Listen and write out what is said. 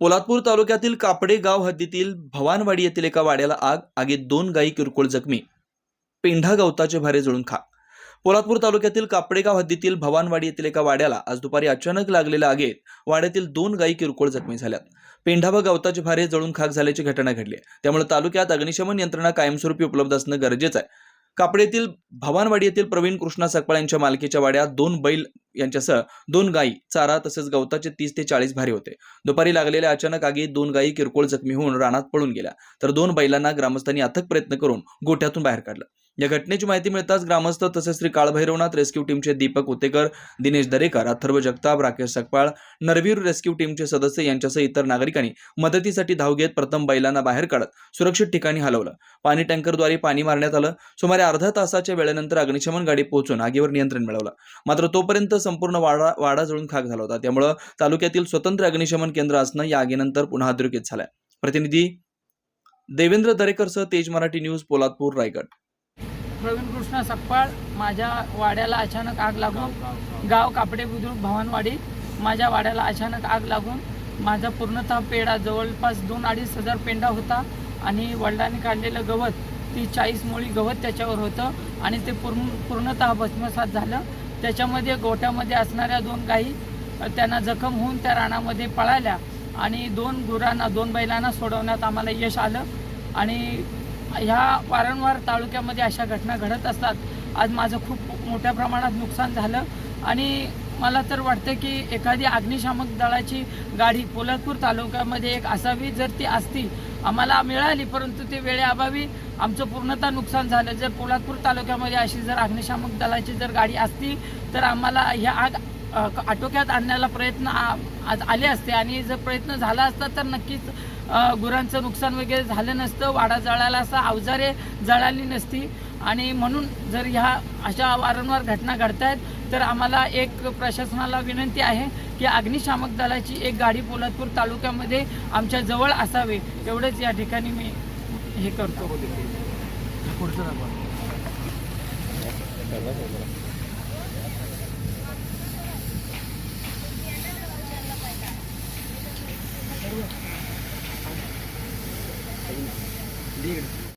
पोलादपूर तालुक्यातील कापडे गाव हद्दीतील भवानवाडी येथील एका वाड्याला आग आगीत दोन गायी किरकोळ जखमी. पेंढा गवताचे भारे जळून खा पोलादपूर तालुक्यातील कापडेगाव हद्दीतील भवानवाडी येथील एका वाड्याला आज दुपारी अचानक लागलेल्या आगीत वाड्यातील दोन गायी किरकोळ जखमी झाल्यात. पेंढा व गवताचे भारे जळून खाक झाल्याची घटना घडली आहे. त्यामुळे तालुक्यात अग्निशमन यंत्रणा कायमस्वरूपी उपलब्ध असणं गरजेचं आहे. कापडेतील भवानवाडी येथील प्रवीण कृष्णा सकपाळ यांच्या मालकीच्या वाड्यात दोन बैल यांच्यासह दोन गायी चारा तसेच गवताचे तीस ते चाळीस भारे होते. दुपारी लागलेल्या अचानक आगीत दोन गायी किरकोळ जखमी होऊन रानात पळून गेल्या. तर दोन बैलांना ग्रामस्थांनी अथक प्रयत्न करून गोठ्यातून बाहेर काढलं. या घटनेची माहिती मिळताच ग्रामस्थ तसेच श्री काळभैरवनाथ रेस्क्यू टीमचे दीपक उतेकर दिनेश दरेकर अथर्व जगताप राकेश सकपाळ नरवीर रेस्क्यू टीमचे सदस्य यांच्यासह इतर नागरिकांनी मदतीसाठी धाव घेत प्रथम बैलांना बाहेर काढत सुरक्षित ठिकाणी हलवलं. पाणी टँकरद्वारे पाणी मारण्यात आलं. सुमारे अर्धा तासाच्या वेळेनंतर अग्निशमन गाडी पोहोचून आगीवर नियंत्रण मिळवलं. मात्र तोपर्यंत संपूर्ण वाडा वाडा जळून खाक झाला होता. त्यामुळं तालुक्यातील स्वतंत्र अग्निशमन केंद्र असणं या आगीनंतर पुन्हा अधोरेखित झालंय. प्रतिनिधी देवेंद्र दरेकरसह तेज मराठी न्यूज पोलादपूर रायगड. प्रवीण कृष्ण सकपाळ माझ्या वाड्याला अचानक आग लागून गाव कापडे बुद्रुक भवानवाडी माझ्या वाड्याला अचानक आग लागून माझा पूर्णतः पेढा जवळपास दोन अडीच हजार पेंडा होता आणि वडिलांनी काढलेलं गवत ती चाळीस मोळी गवत त्याच्यावर होतं आणि ते पूर्ण पूर्णतः भस्मसात झालं. त्याच्यामध्ये गोठ्यामध्ये असणाऱ्या दोन गायी त्यांना जखम होऊन त्या रानामध्ये पळाल्या आणि दोन गुरांना दोन बैलांना सोडवण्यात आम्हाला यश आलं आणि ह्या वारंवार तालुक्यामध्ये अशा घटना घडत असतात. आज माझं खूप मोठ्या प्रमाणात नुकसान झालं. आणि मला तर वाटतं की एखादी अग्निशामक दळाची गाडी पोलादपूर तालुक्यामध्ये एक असावी जर ती असती आम्हाला मिळाली परंतु ते वेळेअभावी आमचं पूर्णतः नुकसान झालं. जर पोलादपूर तालुक्यामध्ये अशी जर अग्निशामक दलाची जर गाडी असती तर आम्हाला ह्या आग आटोक्यात आणण्याला प्रयत्न आ- आज आले असते आणि जर प्रयत्न झाला असता तर नक्कीच गुरांचं नुकसान वगैरे झालं नसतं वाडा जळाला असं अवजारे जळाली नसती. आणि म्हणून जर ह्या अशा वारंवार घटना घडत आहेत तर आम्हाला एक प्रशासनाला विनंती आहे की अग्निशामक दलाची एक गाडी पोलादपूर तालुक्यामध्ये आमच्या जवळ असावी. एवढंच या ठिकाणी मी हे करतो. đi